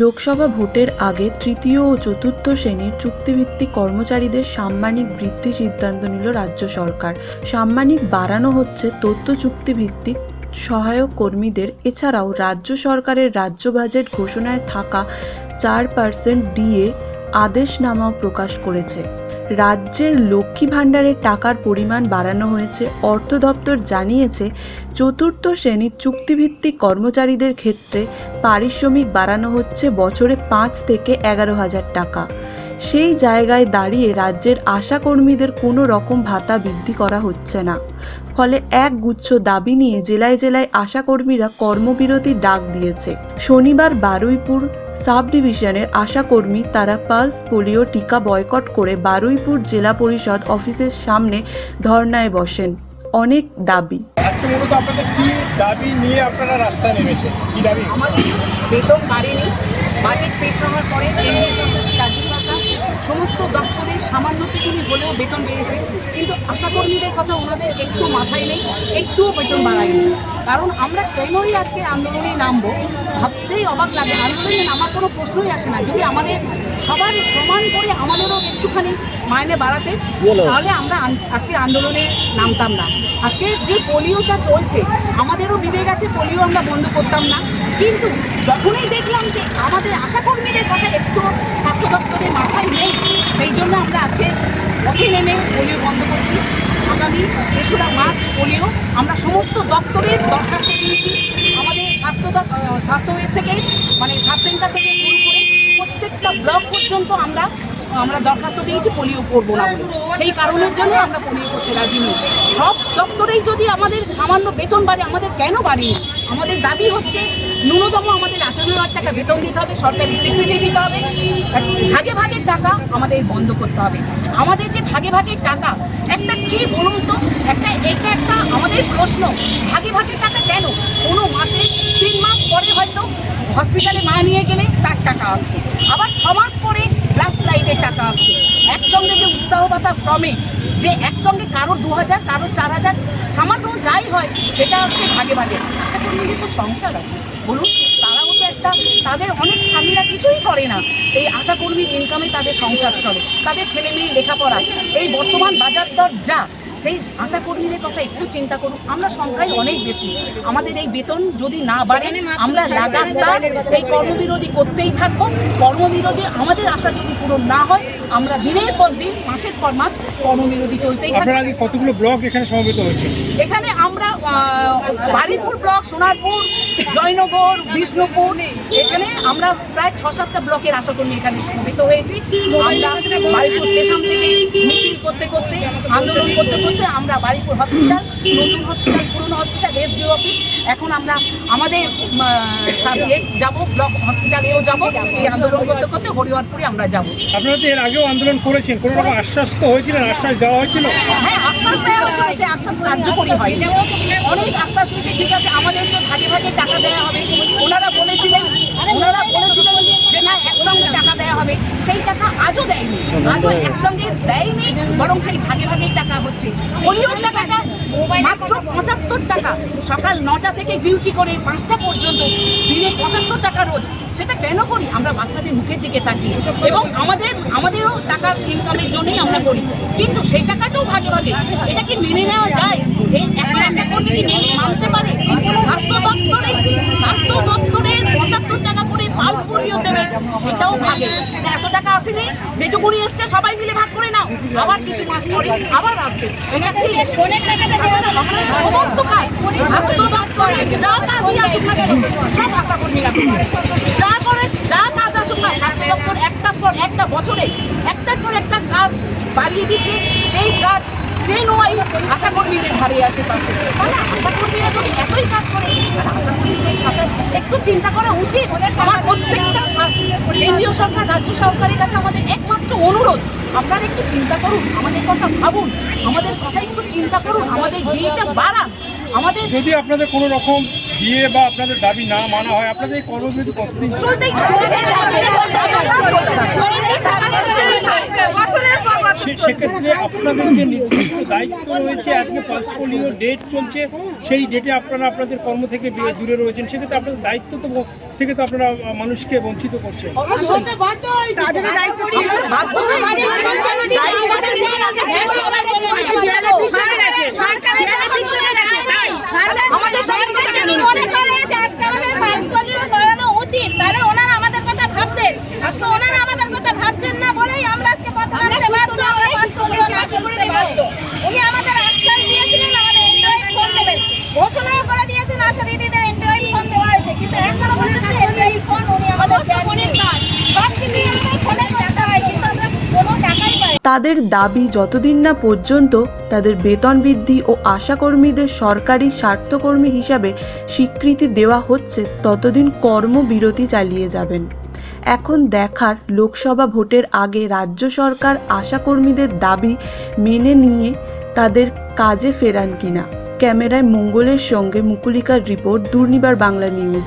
লোকসভা ভোটের আগে তৃতীয় ও চতুর্থ শ্রেণির চুক্তিভিত্তিক কর্মচারীদের সাম্মানিক বৃদ্ধি সিদ্ধান্ত নিল রাজ্য সরকার। সাম্মানিক বাড়ানো হচ্ছে তথ্য চুক্তিভিত্তিক সহায়ক কর্মীদের। এছাড়াও রাজ্য সরকারের রাজ্য বাজেট ঘোষণায় থাকা চার পার্সেন্ট ডিএ আদেশনামাও প্রকাশ করেছে। রাজ্যের লক্ষ্মী ভাণ্ডারের টাকার পরিমাণ বাড়ানো হয়েছে। অর্থ দপ্তর জানিয়েছে, চতুর্থ শ্রেণির চুক্তিভিত্তিক কর্মচারীদের ক্ষেত্রে পারিশ্রমিক বাড়ানো হচ্ছে বছরে পাঁচ থেকে এগারো হাজার টাকা। সেই জায়গায় দাঁড়িয়ে রাজ্যের আশাকর্মীদের কোনো রকম ভাতা বৃদ্ধি করা হচ্ছে না। ফলে এক গুচ্ছ দাবি নিয়ে জেলায় জেলায় আশাকর্মীরা কর্মবিরতির ডাক দিয়েছে। শনিবার বারুইপুর সাব ডিভিশনের আশাকর্মী তারা পালস পোলিও টিকা বয়কট করে বারুইপুর জেলা পরিষদ অফিসের সামনে ধর্নায় বসেন। অনেক দাবি। আজকে মূলত আপনাদের কি দাবি নিয়ে আপনারা রাস্তায় নেমেছেন? কি দাবি? আমাদের বেতন বাড়েনি বাজেট পেশ হওয়ার পরে কেন্দ্রীয় সরকার সরকার সমস্ত দপ্তরে সামান্যটুকুনি হলেও বেতন বেড়েছে কিন্তু আশাকর্মীদের কথা ওনাদের একটু মাথায় নেই একটুও বেতন বাড়ায়নি। কারণ আমরা কেনই আজকে আন্দোলনে নামবো? ভাবতেই অবাক লাগে। আন্দোলনে নামার কোনো প্রশ্নই আসে না। যদি আমাদের সবার সমান করে আমাদেরও একটুখানি মাইনে বাড়াতে তাহলে আমরা আজকে আন্দোলনে নামতাম না। আজকে যে পোলিওটা চলছে আমাদেরও বিবেক আছে পোলিও আমরা বন্ধ করতাম না। কিন্তু যখনই দেখলাম যে আমাদের আশাকর্মীদের কথা একটু স্বাস্থ্য দপ্তরে মাথায় নেই সেই জন্য আমরা আজকে পথে নেমে পোলিও বন্ধ করছি। আগামী তেসরা মার্চ পোলিও আমরা সমস্ত দপ্তরের দরখাস্ত দিয়েছি। আমাদের স্বাস্থ্য দপ- আহ, স্বাস্থ্য থেকে মানে সাব সেন্টার থেকে শুরু করে প্রত্যেকটা ব্লক পর্যন্ত আমরা আমরা দরখাস্ত দিয়েছি পোলিও করব না সেই কারণের জন্য আমরা পোলিও করতে রাজি নই। সব দপ্তরেই যদি আমাদের সামান্য বেতন বাড়ে আমাদের কেন বাড়েনি? আমাদের দাবি হচ্ছে ন্যূনতম আমাদের আঠারো হাজার টাকা বেতন দিতে হবে, সরকারি স্বীকৃতি দিতে হবে, ভাগে ভাগের টাকা আমাদের বন্ধ করতে হবে। আমাদের যে ভাগে ভাগের টাকা, একটা কি বলুন তো? একটা এটা একটা আমাদের প্রশ্ন। ভাগে ভাগের টাকা কেন? কোনো মাসে, তিন মাস পরে হয়তো হসপিটালে মা নিয়ে গেলে তার টাকা আসছে। আবার ছ মাস পরে ব্লাড লাইটের টাকা আসছে। একসঙ্গে যে উৎসাহ পাতা ফ্রমে যে একসঙ্গে কারোর দু হাজার, কারোর চার হাজার, সামান্য যাই হয়, সেটা আসছে ভাগে ভাগে। আশা করি তো সংসার আছে। বলুন তারাও তো একটা তাদের অনেক স্বামীরা কিছুই করে না। এই আশাকর্মীর ইনকামে তাদের সংসার চলে। তাদের ছেলে মেয়ে লেখাপড়ায়। এই বর্তমান বাজার দর যা সেই আশাকর্মীদের কথা একটু চিন্তা করুন। আমরা সংখ্যায় অনেক বেশি। আমাদের এই বেতন যদি না বাড়ে আমরা লাগাতার এই কর্মবিরোধী করতেই থাকব। কর্মবিরোধী আমাদের আশা যদি পূরণ না হয় আমরা দিনের পর দিন মাসের পর মাস কর্মবিরোধী চলতেই থাকব। কতগুলো ব্লক এখানে সমবেত হয়েছে? এখানে আমরা আহ, বারুইপুর ব্লক সোনারপুর জয়নগর বিষ্ণুপুর এখানে আমরা প্রায় ছ সাতটা ব্লকের আশা আশাকর্মী এখানে সমবেত হয়েছি। আমরা স্টেশন থেকে মিছিল করতে করতে আন্দোলন করতে করতে আমরা বারুইপুর হসপিটাল নতুন হসপিটাল পুরনো হসপিটাল এসডিও অফিস এখন আমরা আমাদের যাব ব্লক হসপিটালেও যাব। এই আন্দোলন করতে করতে হরিহরপুরে আমরা যাব। আপনারা তো এর আগেও আন্দোলন করেছেন। কোনো রকম আশ্বাস তো হয়েছিলেন আশ্বাস দেওয়া হয়েছিল? হ্যাঁ আশ্বাস দেওয়া হয়েছিল সেই আশ্বাস কার্যকরী হয়। অনেক আশ্বাস দিয়েছে ঠিক আছে আমাদের ভাগে ভাগে টাকা দেওয়া হবে। ওনারা বলেছিলেন ওনারা বলেছিলেন যে না একসঙ্গে টাকা দেওয়া হবে। সেই টাকা আজও দেয়নি। আজও একসঙ্গে দেয়নি বরং সেই ভাগে ভাগেই টাকা হচ্ছে। পোলিওর টাকাটা মাত্র পঁচাত্তর টাকা। সকাল নটা থেকে ডিউটি করে পাঁচটা পর্যন্ত দিনে পঁচাত্তর টাকা রোজ। সেটা কেন করি? আমরা বাচ্চাদের মুখের দিকে তাকিয়ে। এবং আমাদের আমাদেরও টাকার ইনকামের জন্যই আমরা করি। কিন্তু সেই টাকাটাও ভাগে ভাগে। এটা কি মেনে নেওয়া যায়? এই এত আশা করলে কি মেনে মানতে পারে স্বাস্থ্য দপ্তরে স্বাস্থ্য দপ্তরের পঁচাত্তর টাকা করে পালস পরিও দেবে সেটাও ভাগে। এত টাকা আসেনি যেটুকুনি এসছে, সবাই মিলে ভাগ করে নাও। আবার কিছু মাস পরে আবার আসছে। এটা কি? সমস্ত কাজ যা কাজই আসুক না কেন, সব আশাকর্মীরা করে। যা করে, যা কাজ আসুক না স্বাস্থ্য দপ্তর একটার পর একটা বছরে, একটার পর একটা কাজ বাড়িয়ে দিচ্ছে। সেই কাজ ট্রেন ওয়াইজ আশাকর্মীদের হারিয়ে আসে পাচ্ছে তাহলে আশাকর্মীরা যদি এতই কাজ করে, তাহলে আশাকর্মীদের কাছে একটু চিন্তা করা উচিত। আমার প্রত্যেকটা সা- কেন্দ্রীয় সরকার রাজ্য সরকারের কাছে আমাদের একমাত্র অনুরোধ আপনারা একটু চিন্তা করুন আমাদের কথা ভাবুন আমাদের কথা একটু চিন্তা করুন আমাদের ডিএটা বাড়ান আমাদের যদি আপনাদের কোনো রকম বিয়ে বা আপনাদের দাবি না মানা হয় আপনাদের এই যদি কতদিন চলতেই সেক্ষেত্রে আপনাদের যে নির্দিষ্ট দায়িত্ব রয়েছে আজকে পালস পোলিও ডেট চলছে সেই ডেটে আপনারা আপনাদের কর্ম থেকে দূরে রয়েছেন সেক্ষেত্রে আপনাদের দায়িত্ব তো থেকে তো আপনারা মানুষকে বঞ্চিত করছেন হতে বাধ্য হয়েছে তাদের দায়িত্ব নিয়ে বাধ্য হয়েছে আমাদের সরকার মনে করে যে আজকে আমাদের পালস পোলিও করানো উচিত তাহলে ওনারা আমাদের কথা ভাবতেন আজকে ওনারা আমাদের কথা ভাবছেন না বলেই আমরা আজকে কথা বলতে বাধ্য আমরা পালস পোলিও সাহায্য করতে বাধ্য উনি আমাদের আশ্বাস দিয়েছিলেন আমাদের অ্যান্ড্রয়েড ফোন দেবেন ঘোষণাও দিদিদের অ্যান্ড্রয়েড ফোন দেওয়া হয়েছে কিন্তু এখনও পর্যন্ত অ্যান্ড্রয়েড ফোন উনি আমাদের দেননি। সব কিছুই আমাদের ফোনে টাকা হয় কিন্তু আমরা কোনো টাকাই পাই তাদের দাবি যতদিন না পর্যন্ত তাদের বেতন বৃদ্ধি ও আশাকর্মীদের সরকারি স্বার্থকর্মী হিসাবে স্বীকৃতি দেওয়া হচ্ছে ততদিন কর্মবিরতি চালিয়ে যাবেন। এখন দেখার লোকসভা ভোটের আগে রাজ্য সরকার আশাকর্মীদের দাবি মেনে নিয়ে তাদের কাজে ফেরান কিনা। ক্যামেরায় মঙ্গলের সঙ্গে মুকুলিকার রিপোর্ট দুর্নিবার বাংলা নিউজ।